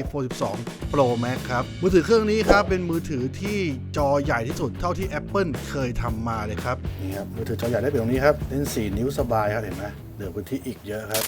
iPhone 12 Pro Max ครับ มือถือเครื่องนี้ครับเป็นมือถือที่จอใหญ่ที่สุดเท่าที่ Apple เคยทำมาเลยครับ นี่ครับ มือถือจอใหญ่ได้เป็นตรงนี้ครับเล่น 4 นิ้วสบายครับเห็นไหมเหลือพื้นที่อีกเยอะครับ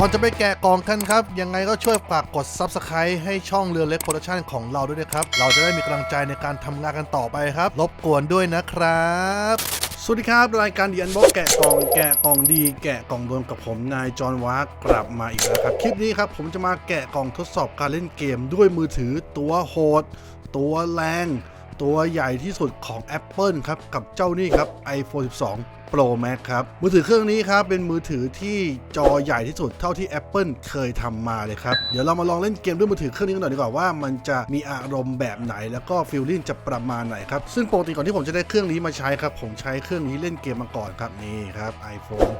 ก่อนจะไปแกะกล่องกันครับ ยังไงก็ช่วยฝากกด Subscribe ให้ช่องเรือเล็กโปรดักชันของเราด้วยนะครับ เราจะได้มีกำลังใจในการทำงานกันต่อไปครับ รบกวนด้วยนะครับ สวัสดีครับ รายการดีอันบ็อกแกะกล่องแกะกล่องดี แกะกล่องโดนกับผมนายจอห์นวากกลับมาอีกแล้วครับ คลิปนี้ครับ ผมจะมาแกะกล่องทดสอบการเล่นเกมด้วยมือถือตัวโหด ตัวแรง ตัวใหญ่ที่สุดของ Apple ครับ กับเจ้านี่ครับ iPhone 12 Pro Max ครับ มือถือเครื่องนี้ครับ เป็นมือถือที่จอใหญ่ที่สุดเท่าที่ Apple เคยทำมาเลยครับ เดี๋ยวเรามาลองเล่นเกมด้วยมือถือเครื่องนี้กันหน่อยดีกว่าว่ามันจะมีอารมณ์แบบไหนแล้วก็ฟีลลิ่งจะประมาณไหนครับ ซึ่งปกติก่อนที่ผมจะได้เครื่องนี้มาใช้ครับ ผมใช้เครื่องนี้เล่นเกมมาก่อนครับนี่ครับ iPhone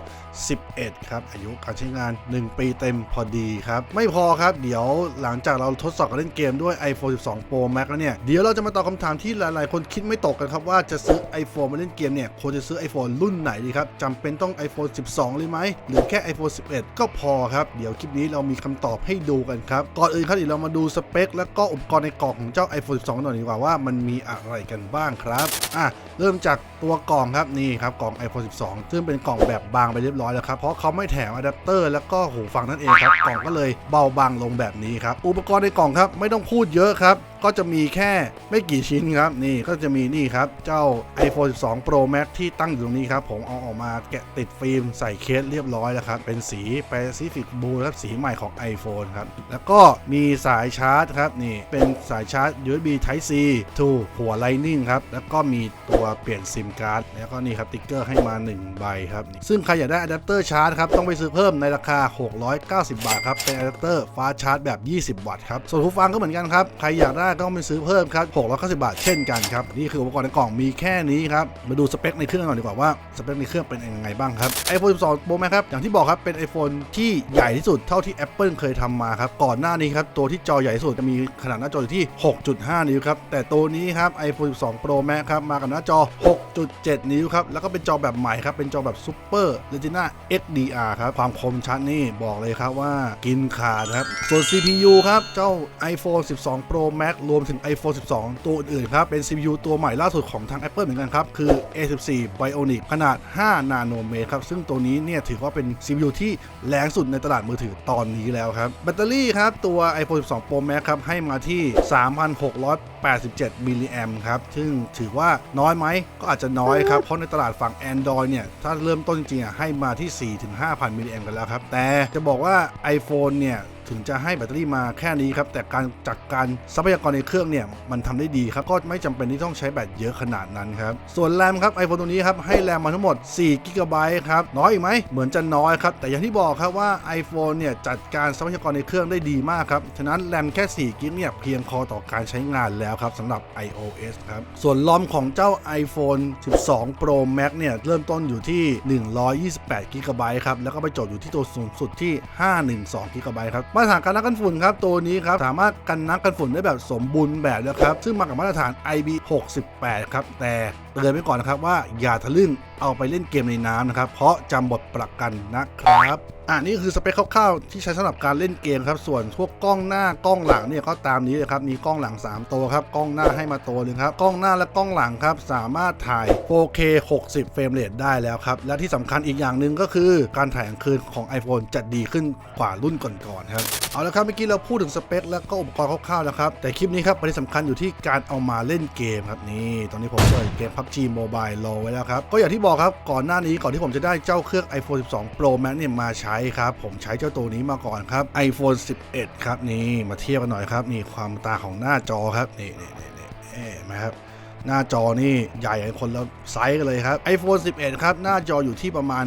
11 ครับ อายุการใช้งาน 1 ปีเต็มพอดีครับ ไม่พอครับ เดี๋ยวหลังจากเราทดสอบการเล่นเกมด้วย iPhone 12 Pro Max แล้วเนี่ย เดี๋ยวเราจะมาตอบคำถามที่หลาย ๆ คนคิดไม่ตกกันครับว่าจะซื้อ iPhone มาเล่นเกมเนี่ยควรจะซื้อ iPhone รุ่นไหนดีครับจำเป็นต้อง iPhone 12 เลยไหมหรือแค่ iPhone 11 ก็พอครับ เดี๋ยวคลิปนี้เรามีคำตอบให้ดูกันครับ ก่อนอื่นครับเดี๋ยวเรามาดูสเปค แล้วก็อุปกรณ์ในกล่องของเจ้า iPhone 12 หน่อยดีกว่าว่ามันมีอะไรกันบ้างครับอะเริ่มจากตัวกล่องครับนี่ครับกล่อง iPhone 12 ซึ่งเป็นกล่องแบบบางไปเรียบร้อยแล้วครับเพราะเขาไม่แถมอะแดปเตอร์แล้วก็หูฟังนั่นเองครับกล่องก็เลยเบาบางลงแบบนี้ครับอุปกรณ์ในกล่องครับไม่ต้องพูดเยอะครับ ก็จะมีแค่ไม่กี่ชิ้นครับนี่ก็จะมีนี่ครับ เจ้า iPhone 12 Pro Max ที่ตั้งอยู่ตรงนี้ครับ ผมเอาออกมาแกะติดฟิล์มใส่เคสเรียบร้อยแล้วครับ เป็นสี Pacific Blue ครับสีใหม่ของ iPhone ครับ แล้วก็มีสายชาร์จครับนี่เป็นสายชาร์จ USB Type C to หัว Lightning ครับ แล้วก็มีตัวเปลี่ยนซิมการ์ดแล้วก็นี่ครับติ๊กเกอร์ให้มา 1 ใบครับ ซึ่งใครอยากได้อะแดปเตอร์ชาร์จครับต้องไปซื้อเพิ่มในราคา 690 บาทครับเป็นอะแดปเตอร์ฟ้าชาร์จแบบ 20 วัตต์ครับส่วนหูฟังก็เหมือนกันครับใครอยากได้ต้องไปซื้อเพิ่มครับ690บาทเช่นกันครับนี่คืออุปกรณ์ในกล่องมีแค่นี้ครับมาดูสเปคในเครื่องก่อนดีกว่าว่าสเปคในเครื่องเป็นยังไงบ้างครับ iPhone 12 Pro Max ครับอย่างที่บอกครับเป็น iPhone ที่ใหญ่ที่สุดเท่าที่ Apple เคยทำมาครับก่อนหน้านี้ครับตัวที่จอใหญ่ที่สุดจะมีขนาดหน้าจออยู่ที่ 6.5 นิ้วครับแต่ตัวนี้ครับ iPhone 12 Pro Max ครับมากับหน้าจอ 6.7 นิ้วครับแล้วก็เป็นจอแบบใหม่ครับเป็นจอแบบ Super Retina XDR ครับความคมชัดนี่บอกเลยครับว่ากินขาดครับส่วน CPU ครับเจ้า iPhone 12 Pro Max รวมถึง iPhone 12 ตัวอื่นๆครับ เป็น CPU ตัวใหม่ล่าสุดของทาง Apple เหมือนกันครับ คือ A14 Bionic ขนาด 5 นาโนเมตรครับ ซึ่งตัวนี้เนี่ยถือว่าเป็น CPU ที่แรงสุดในตลาดมือถือตอนนี้แล้วครับ แบตเตอรี่ครับ ตัว iPhone 12 Pro Max ครับ ให้มาที่ 3,600 87 มิลลิแอมครับ ซึ่งถือว่าน้อยไหม ก็อาจจะน้อยครับ เพราะในตลาดฝั่ง Android เนี่ย ถ้าเริ่มต้นจริงๆอะให้มาที่ 4-5,000 มิลลิแอมกันแล้วครับ แต่จะบอกว่า iPhone เนี่ยถึงจะให้แบตเตอรี่มาแค่นี้ครับ แต่การจัดการทรัพยากรในเครื่องเนี่ย มันทำได้ดีครับ ก็ไม่จำเป็นที่ต้องใช้แบตเยอะขนาดนั้นครับ ส่วนแรมครับ iPhone ตัวนี้ครับ ให้แรมมาทั้งหมด4 g b ครับ น้อยอีกไหม เหมือนจะน้อยครับ แต่อย่างที่บอกครับว่า iPhone เนี่ย จัดการทรัพยากรในเครื่องได้ดีมากครับ ฉะนั้นแรมแค่4 g b เนี่ยเพียงพอต่อการใช้งานแล้วครับสำหรับ iOS ครับ ส่วนลอมของเจ้า iPhone 12 Pro Max เนี่ย เริ่มต้นอยู่ที่ 128 g b ครับ แล้วก็ไปจบอยู่ที่ตัวสูงสุดที่ 512 g b ครับ มาตรฐานการนักกันฝุ่นครับ ตัวนี้ครับ สามารถกันนักกันฝุ่นได้แบบสมบูรณ์แบบแล้วครับ ซึ่งมากับมาตรฐาน IP68 ครับ แต่ เตือนไว้ก่อนนะครับว่าอย่าทะลึ่งเอาไปเล่นเกมในน้ำนะครับ เพราะจำบทประกันนะครับอ่านี่คือสเปคคร่าวๆที่ใช้สำหรับการเล่นเกมครับส่วนพวกกล้องหน้ากล้องหลังเนี่ยก็ตามนี้เลยครับมีกล้องหลัง 3 ตัวครับกล้องหน้าให้มาตัวหนึงครับกล้องหน้าและกล้องหลังครับสามารถถ่าย 4K 60 เฟรมเรทได้แล้วครับและที่สำคัญอีกอย่างหนึ่งก็คือการถ่ายกลางคืนของ iPhone จะดีขึ้นกว่ารุ่นก่อนๆครับเอาละครับเมื่อกี้เราพูดถึงสเปคแล้วก็อุปกรณ์คร่าวๆแล้วครับแต่คลิปนี้ครับประเด็นสำคัญอยู่ที่การเอามาเล่นเกมครับนี่ตอนนี้ผมเปิดเกม PUBG Mobile รอไว้แล้วครับ ก็อย่างที่บอกครับก่อนหน้านี้ก่อนที่ผมจะได้เจ้าเครื่อง iPhone 12 Pro Max เนี่ยมาใช้ครับ ผมใช้เจ้าตัวนี้มาก่อนครับ iPhone 11 ครับนี่มาเทียบกันหน่อยครับนี่ความตาของหน้าจอครับนี่นี่นี่นี่เห็นไหมครับ หน้าจอนี่ใหญ่กันคนละไซส์กันเลยครับ iPhone 11 ครับ หน้าจออยู่ที่ประมาณ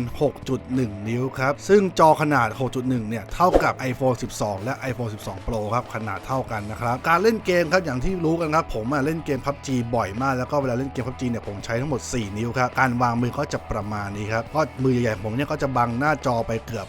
6.1 นิ้วครับ ซึ่งจอขนาด 6.1 เนี่ย เท่ากับ iPhone 12 และ iPhone 12 Pro ครับ ขนาดเท่ากันนะครับ การเล่นเกมครับ อย่างที่รู้กันครับ ผมเล่นเกม PUBG บ่อยมาก แล้วก็เวลาเล่นเกม PUBG เนี่ย ผมใช้ทั้งหมด 4 นิ้วครับ การวางมือก็จะประมาณนี้ครับ ก็มือใหญ่ๆผมเนี่ยก็จะบังหน้าจอไปเกือบ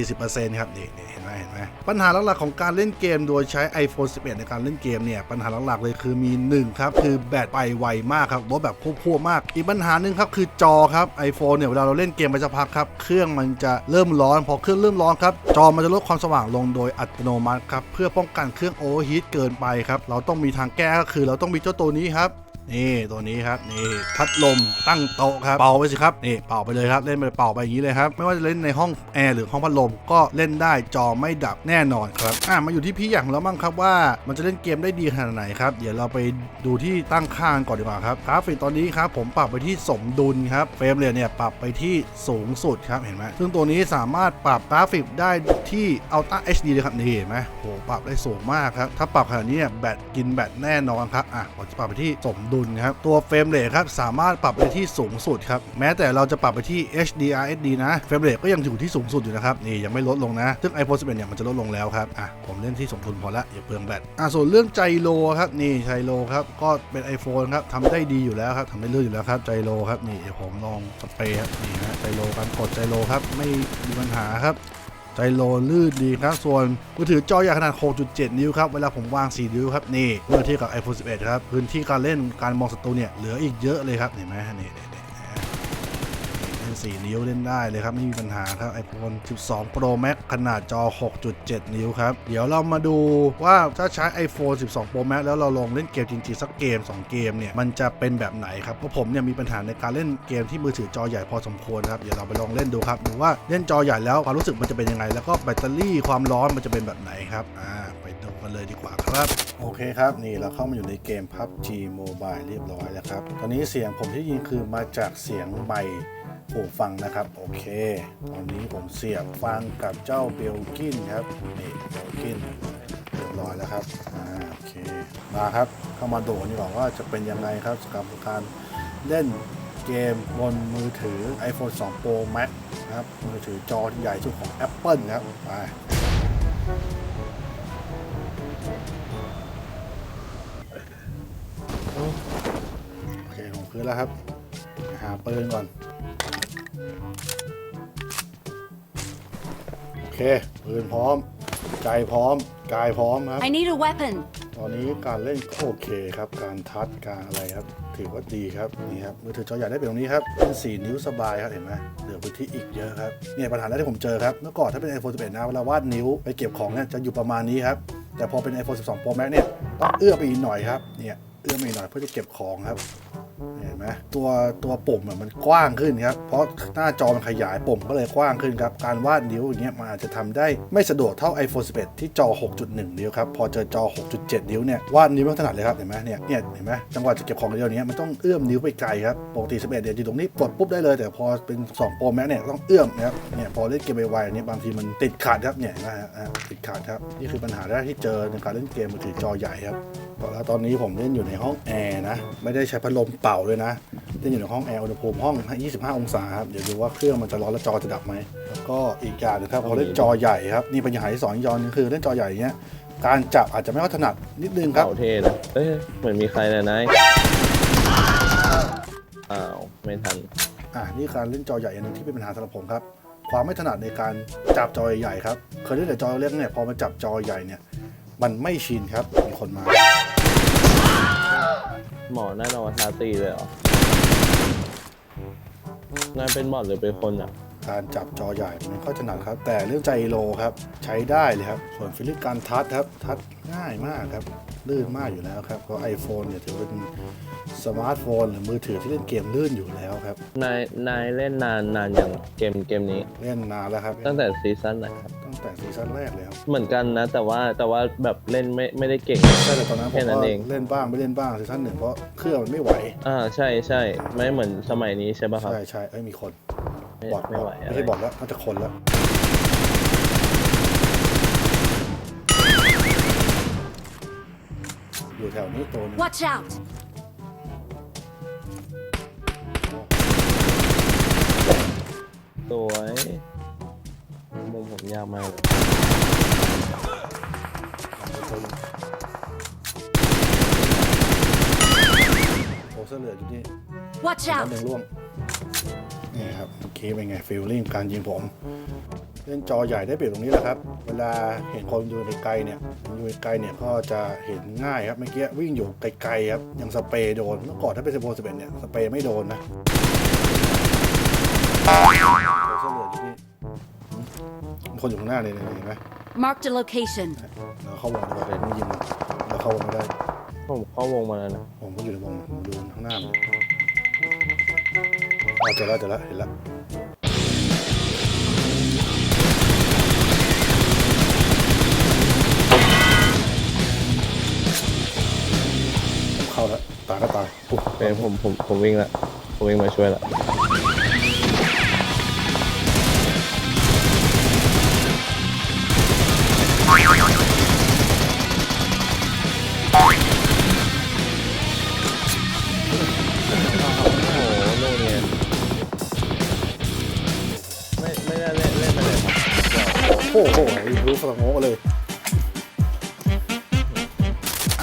30-40%ครับ นี่นี่เห็นไหมเห็นไหมปัญหาหลักๆของการเล่นเกม โดยใช้ iPhone 11 ในการเล่นเกมเนี่ย ปัญหาหลักๆเลยคือมี1ครับคือแบตไปไวมากครับลดแบบพุ่วๆมาก อีกปัญหาหนึ่งครับคือจอครับ iPhone เนี่ยเวลาเราเล่นเกมไปสักพักครับเครื่องมันจะเริ่มร้อน พอเครื่องเริ่มร้อนครับจอมันจะลดความสว่างลงโดยอัตโนมัติครับเพื่อป้องกันเครื่องโอเวอร์ฮีทเกินไปครับเราต้องมีทางแก้ก็คือเราต้องมีเจ้าตัวนี้ครับ นี่ตัวนี้ครับนี่พัดลมตั้งโต๊ะครับเป่าไปสิครับนี่เป่าไปเลยครับเล่นไปเป่าไปอย่างนี้เลยครับไม่ว่าจะเล่นในห้องแอร์หรือห้องพัดลมก็เล่นได้จอไม่ดับแน่นอนครับอะมาอยู่ที่พี่อย่างแล้วมั้งครับว่า มันจะเล่นเกมได้ดีขนาดไหนครับเดี๋ยวเราไปดูที่ตั้งค่างก่อนดีกว่าครับกราฟิกตอนนี้ครับผมปรับไปที่สมดุลครับเฟรมเรทเนี่ยปรับไปที่สูงสุดครับเห็นไหมซึ่งตัวนี้สามารถปรับกราฟิกได้ที่ Ultra HD เลยครับนี่เห็นไหมโหปรับได้สูงมากครับถ้าปรับขนาดนี้เนี่ยแบตกินแบตแน่นอนครับอะผมจะปรับไปที่สมดุลครับ ตัวเฟรมเรทครับสามารถปรับไปที่สูงสุดครับ แม้แต่เราจะปรับไปที่ HDR SD นะ เฟรมเรทก็ยังอยู่ที่สูงสุดอยู่นะครับ นี่ยังไม่ลดลงนะ ซึ่ง iPhone 11เนี่ยมันจะลดลงแล้วครับ อะ ผมเล่นที่สมดุลพอละอย่าเปลืองแบต อะ ส่วนเรื่องไจโรครับ นี่ไจโรครับ ก็เป็น iPhone ครับทำได้ดีอยู่แล้วครับทำได้เรื่อยอยู่แล้วครับไจโรครับ นี่เดี๋ยวผมลองสเปรย์ครับ นี่ฮะไจโรการกดไจโรครับ ไม่มีปัญหาครับ ใจโลลื่นดีครับ ส่วนมือถือจอใหญ่ขนาด 6.7 นิ้วครับ เวลาผมวาง 4 นิ้วครับ นี่เมื่อเทียบกับ iPhone 11 ครับ พื้นที่การเล่นการมองศัตรูเนี่ยเหลืออีกเยอะเลยครับเห็นไหมนี่ 4 นิ้วเล่นได้เลยครับ ไม่มีปัญหาครับ iPhone 12 Pro Max ขนาดจอ 6.7 นิ้วครับ เดี๋ยวเรามาดูว่าถ้าใช้ iPhone 12 Pro Max แล้วเราลองเล่นเกมจริงๆ สักเกม 2 เกมเนี่ย มันจะเป็นแบบไหนครับ เพราะผมเนี่ยมีปัญหาในการเล่นเกมที่มือถือจอใหญ่พอสมควรครับ เดี๋ยวเราไปลองเล่นดูครับดูว่าเล่นจอใหญ่แล้วความรู้สึกมันจะเป็นยังไง แล้วก็แบตเตอรี่ความร้อนมันจะเป็นแบบไหนครับอ่าไปดูกันเลยดีกว่าครับโอเคครับนี่เราเข้ามาอยู่ในเกม PUBG Mobile เรียบร้อยแล้วครับตอนนี้เสียงผมที่ยิงคือมาจากเสียงไมค์ หูฟังนะครับโอเค ตอนนี้ผมเสียบฟังกับเจ้าเบลกินครับนี่เบลกินเรียบร้อยแล้วครับอ่าโอเคมาครับเข้ามาดูนดีกว่าว่าจะเป็นยังไงครับสำหรับการเล่นเกมบนมือถือ iPhone 2 Pro Max นะครับมือถือจอที่ใหญ่สุดของ Apple ครับไปโอเคผมคืนแล้วครับ หาปืนก่อน โอเคปืนพร้อม ใจพร้อม กายพร้อมครับ I need a weapon. ตอนนี้การเล่นก็โอเคครับ การทัดการอะไรครับ ถือว่าดีครับนี่ครับมือถือจอใหญ่ได้เป็นตรงนี้ครับเป็น4นิ้วสบายครับเห็นไหมเหลือพื้นที่อีกเยอะครับเนี่ยปัญหาแรกที่ผมเจอครับเมื่อก่อนถ้าเป็น iPhone 11นะเวลาวาดนิ้วไปเก็บของเนี่ยจะอยู่ประมาณนี้ครับแต่พอเป็น iPhone 12 Pro Max เนี่ยต้องเอื้อไปอีกหน่อยครับเนี่ยเอื้อไปอีกหน่อยเพื่อจะเก็บของครับเห็ นไหมตัวตัวปุ่มมันกว้างขึ้นครับเพราะหน้าจอมันขยายปุ่มก็เลยกว้างขึ้นครับการวาดนิ้วอย่างเงี้ยมันอาจจะทำได้ไม่สะดวกเท่า iPhone 11 ที่จอ 6.1 นิ้วครับพอเจอจอ 6.7 นิ้วเนี่ยวาดนิ้วไม่ถนัดเลยครับเห็นไหมเนี่ยเนี่ยเห็นไหมจังหวะจะเก็บของเดียวนี้มันต้องเอื้อมนิ้วไปไกลครับปกติ 11 เนี่ยอยู่ตรงนี้กดปุ๊บได้เลย แต่พอเป็น2 Pro Max เนี่ยต้องเอื้อมนะครับเนี่ยพอเล่นเกมไวๆเนี่ยบางทีมันติดขัดครับเนี่ยนไหมฮะอะติดขัดครับนี่คือปัญหาแรกที่เจอในการเล่นเกมมือถือจอใหญ่ครับแล้วตอนนี้ผมเล่นอยู่ในห้องแอร์นะไม่ได้ใช้พัดลมเป่าเลยนะเล่นอยู่ในห้องแอร์อุณหภูมิห้อง 25 องศาครับ เดี๋ยวดูว่าเครื่องมันจะร้อนแล้วจอจะดับไหม แล้วก็อีกอย่างหนึงครับพอเล่นจอใหญ่ครับ นี่ปัญหาที่สองอีกอย่างหนึงคือเล่นจอใหญ่เนี้ย การจับอาจจะไม่ค่อยถนัดนิดนึงครับเป่าเท่นะเอ้ยเหมือนมีใครนะนายอ้าวไม่ทัน อ่านี่การเล่นจอใหญ่อันหนึงที่เป็นปัญหาสำหรับผมครับ ความไม่ถนัดในการจับจอใหญ่ๆครับ เคยเล่นแต่จอเล็กเนี่ย พอมาจับจอใหญ่เนี่ย มันไม่ชินครับ มีคนมา หมอหน้านอนทาตีเลยเหรอนายเป็นบอทหรือเป็นคนอะ การจับจอใหญ่มันไม่ค่อยถนัดครับ แต่เรื่องใจโลครับใช้ได้เลยครับ ส่วนฟิลิปการทัชครับ ทัชง่ายมากครับ ลื่นมากอยู่แล้วครับก็ iPhone เนี่ยถือเป็นสมาร์ทโฟนหรือมือถือที่เล่นเกมลื่นอยู่แล้วครับ นายนายเล่นนานนานอย่างเกมเกมนี้ เล่นนานแล้วครับ ตั้งแต่ซีซั่นไหนครับ ตั้งแต่ซีซั่นแรกเลยครับ เหมือนกันนะ แต่ว่าแต่ว่าแบบเล่นไม่ไม่ได้เก่ง ใช่แต่ตอนนั้นผมแค่นั้นก็เอง เล่นบ้างไม่เล่นบ้างซีซั่นหนึ่งเพราะเครื่องมันไม่ไหว อ่าใช่ใช่ไม่เหมือนสมัยนี้ใช่ป่ะครับ ใช่ใช่เอ้ยมีคนไม่ บอดไม่ไหวไม่อะไรใช่บอดแล้วน่าจะคนแล้วอยู่แถวนี้ตัวหนึง Watch out! สวยมุมผมยากมากเลยโอ้เสื้อเหลืองอยู่นี่ Watch นัด out! หนึ่งร่วง นี่ครับเมื่อกี้เป็นไงฟีลลิ่งการยิงผมเล่นจอใหญ่ได้เปรียบตรงนี้แหละครับ เวลาเห็นคนอยู่ไกลๆเนี่ยอยู่ไกลๆเนี่ยก็จะเห็นง่ายครับเมื่อกี้วิ่งอยู่ไกลๆครับยังสเปรย์โดนเมื่อก่อนถ้าเป็นสโปร์สเปนเนี่ยสเปรย์ไม่โดนนะโอ้เสื้อเหลืองที่นี่มีคนอยู่ข้างหน้าเลยเนี่ยเห็นไหม Marked a location. เราเข้าวงเราเลยไม่ยิงเราเข้าวงไม่ได้ผมเข้าวงมาแล้วนะผมก็อยู่ในวงผมดูข้างหน้ามันเอเจอแล้วเจอแล้วเห็นแล้วเข้าแล้วตายก็ตายปุ๊บเป็นผมผมผมวิ่งละ ผมวิ่งมาช่วยละ ครับโอ้โ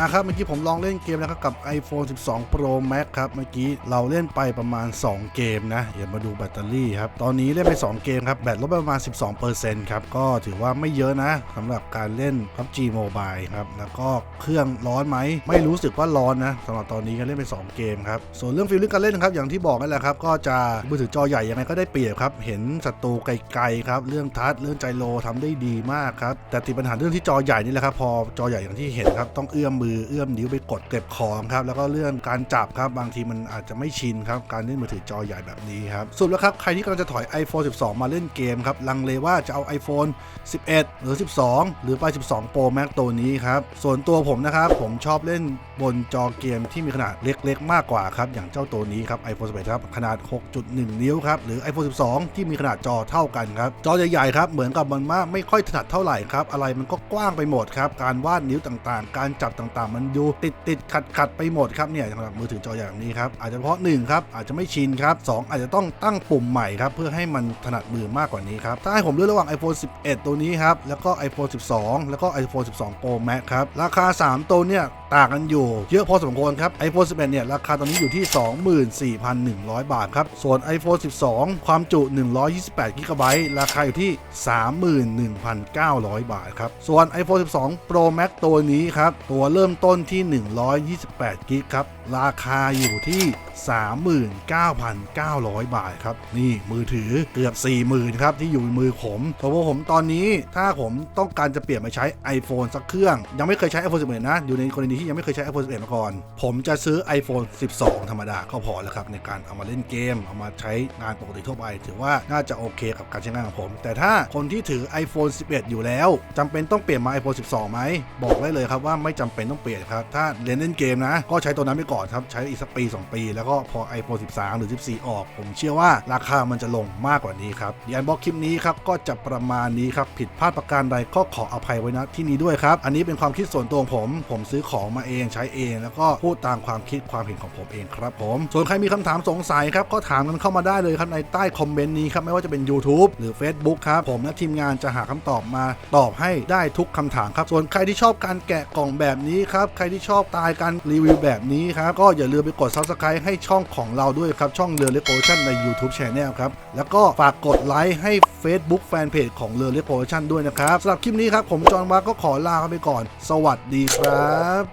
อะครับเมื่อกี้ผมลองเล่นเกมแล้วครับกับ iPhone 12 Pro Max ครับเมื่อกี้เราเล่นไปประมาณ 2 เกมนะเดี๋ยวมาดูแบตเตอรี่ครับตอนนี้เล่นไป 2 เกมครับแบตลดไปประมาณ 12%ครับก็ถือว่าไม่เยอะนะสำหรับการเล่น PUBG Mobile ครับแล้วก็เครื่องร้อนไหมไม่รู้สึกว่าร้อนนะสำหรับตอนนี้ก็เล่นไป 2 เกมครับส่วนเรื่องฟีลลิ่งการเล่นครับอย่างที่บอกนั่นแหละครับก็จะมือถือจอใหญ่ยังไงก็ได้เปรียบครับเห็นศัตรูไกลๆครับเรื่องทัชเรื่องไจโรทำได้ดีมากครับแต่ติดปัญหาเรื่องที่จอใหญ่นี่แหละครับพอจอใหญ่อย่างที่เห็นครับต้องเอื้อมมือเอื้อมนิ้วไปกดเก็บของครับแล้วก็เรื่องการจับครับบางทีมันอาจจะไม่ชินครับการเล่นมือถือจอใหญ่แบบนี้ครับสรุปแล้วครับใครที่กำลังจะถอย iPhone 12 มาเล่นเกมครับลังเลว่าจะเอา iPhone 11 หรือ 12 หรือไป 12 Pro Max ตัวนี้ครับส่วนตัวผมนะครับผมชอบเล่นบนจอเกมที่มีขนาดเล็กๆ มากกว่าครับอย่างเจ้าตัวนี้ครับ iPhone 11ครับขนาด 6.1 นิ้วครับหรือ iPhone 12 ที่มีขนาดจอเท่ากันครับจอใหญ่ๆครับเหมือนกับมันมากไม่ค่อยถนัดเท่าไหร่ครับอะไรมันก็กว้างไปหมดครับการวาดนิ้วต่างๆ การจับต่างๆ มันดูติดติดขัดขัดไปหมดครับเนี่ยสำหรับมือถือจอใหญ่แบบนี้ครับอาจจะเพราะ1ครับอาจจะไม่ชินครับสองอาจจะต้องตั้งปุ่มใหม่ครับเพื่อให้มันถนัดมือมากกว่านี้ครับถ้าให้ผมเลือกระหว่าง iPhone 11 ตัวนี้ครับแล้วก็ iPhone 12 แล้วก็ iPhone 12 Pro Max ครับราคา 3 ตัวเนี่ย ต่างกันอยู่ เยอะพอสมควรครับ iPhone 11 เนี่ย ราคาตอนนี้อยู่ที่ 24,100 บาทครับ ส่วน iPhone 12 ความจุ 128 g b ราคาอยู่ที่ 31,900 บาทครับ ส่วน iPhone 12 Pro Max ตัวนี้ครับ ตัวเริ่มต้นที่ 128 g b ครับราคาอยู่ที่ 39,900 บาทครับ นี่มือถือเกือบ 40,000 ครับ ที่อยู่ในมือผมเพราะว่าผมตอนนี้ถ้าผมต้องการจะเปลี่ยนมาใช้ iPhone สักเครื่อง ยังไม่เคยใช้ iPhone 11 นะ อยู่ในกรณีที่ยังไม่เคยใช้ iPhone 11 มาก่อน ผมจะซื้อ iPhone 12 ธรรมดาก็พอแล้วครับ ในการเอามาเล่นเกม เอามาใช้งานปกติทั่วไป ถือว่าน่าจะโอเคกับการใช้งานของผม แต่ถ้าคนที่ถือ iPhone 11 อยู่แล้วจำเป็นต้องเปลี่ยนมา iPhone 12ไหมบอกได้เลยครับว่าไม่จำเป็นต้องเปลี่ยนครับถ้าเล่นเล่นเกมนะ ก็ใช้ตัวนั้นไปก่อนครับใช้อีกสักปี2ปี แล้วก็พอ iPhone 13 หรือ 14 ออก ผมเชื่อว่าราคามันจะลงมากกว่านี้ครับดีอันบอกคลิปนี้ครับก็จะประมาณนี้ครับผิดพลาดประการใดก็ขออภัยไว้ณที่นี้ด้วยครับ อันนี้เป็นความคิดส่วนตัวของผม ผมซื้อของมาเองใช้เอง แล้วก็พูดตามความคิดความเห็นของผมเองครับผม ส่วนใครมีคำถามสงสัยครับก็ถามกันเข้ามาได้เลยครับในใต้คอมเมนต์นี้ครับไม่ว่าจะเป็น YouTube หรือ Facebook ครับผมและทีมงานจะหาคำตอบมาตอบให้ได้ทุกคำถามครับส่วนใครที่ชอบการแกะกล่องแบบนี้ครับใครที่ชอบตายการรีวิวแบบนี้ครับก็อย่าลืมไปกด Subscribe ให้ช่องของเราด้วยครับ ช่องเรือเล็กโอชั่นใน YouTube Channel ครับ แล้วก็ฝากกดไลค์ให้ Facebook Fanpage ของเรือเล็กโอชั่นด้วยนะครับสำหรับคลิปนี้ครับผมจอห์นวาก็ขอลาไปก่อน สวัสดีครับ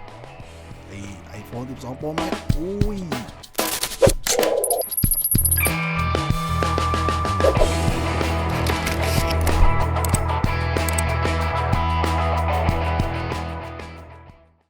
ไอโฟน12 Pro Max อุ้ย